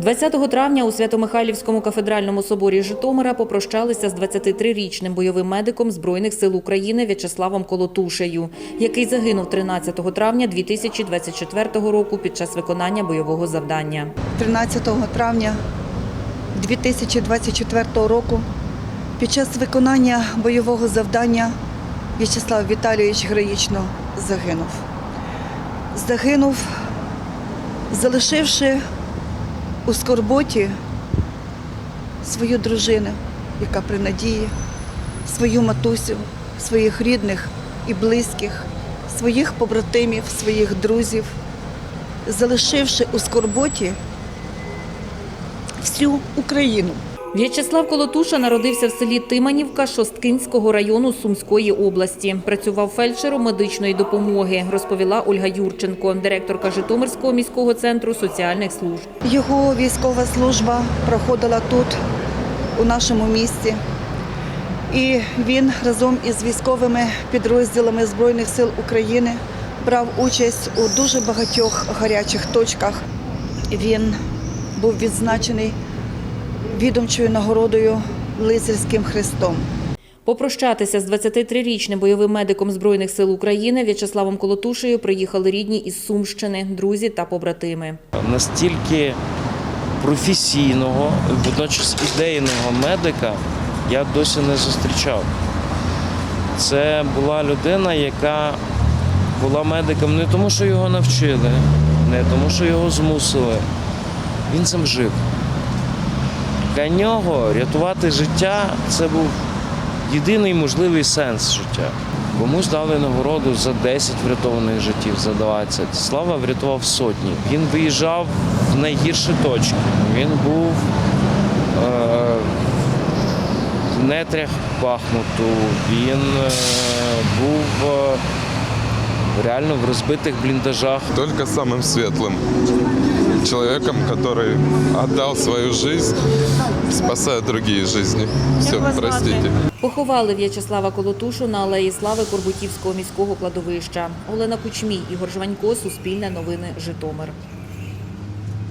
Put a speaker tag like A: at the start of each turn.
A: 20 травня у Свято-Михайлівському кафедральному соборі Житомира попрощалися з 23-річним бойовим медиком Збройних сил України В'ячеславом Колотушею, який загинув 13 травня 2024 року під час виконання бойового завдання.
B: 13 травня 2024 року під час виконання бойового завдання В'ячеслав Віталійович героїчно загинув. Загинув, залишивши у скорботі свою дружину, яка при надії, свою матусю, своїх рідних і близьких, своїх побратимів, своїх друзів, залишивши у скорботі всю Україну.
A: В'ячеслав Колотуша народився в селі Тиманівка Шосткинського району Сумської області. Працював фельдшером медичної допомоги, розповіла Ольга Юрченко, директорка Житомирського міського центру соціальних служб.
B: Його військова служба проходила тут, у нашому місті. І він разом із військовими підрозділами Збройних сил України брав участь у дуже багатьох гарячих точках. Він був відзначений відомчою нагородою Лицарським хрестом.
A: Попрощатися з 23-річним бойовим медиком Збройних сил України В'ячеславом Колотушею приїхали рідні із Сумщини, друзі та побратими.
C: настільки професійного, водночас ідейного медика я досі не зустрічав. Це була людина, яка була медиком не тому, що його навчили, не тому, що його змусили. Він цим жив. Для нього рятувати життя це був єдиний можливий сенс життя. Комусь дали нагороду за 10 врятованих життів, за 20. Слава врятував сотні. Він виїжджав в найгірші точки. Він був е, в нетрях Бахмуту, він е, був е, реально в розбитих бліндажах.
D: только самым светлым человеком, который отдал свою жизнь, спасая другие жизни. Все, простите.
A: Поховали В'ячеслава Колотушу на алеї Слави Корбутівського міського кладовища. Олена Кучмій, Ігор Жванько, Суспільне новини, Житомир.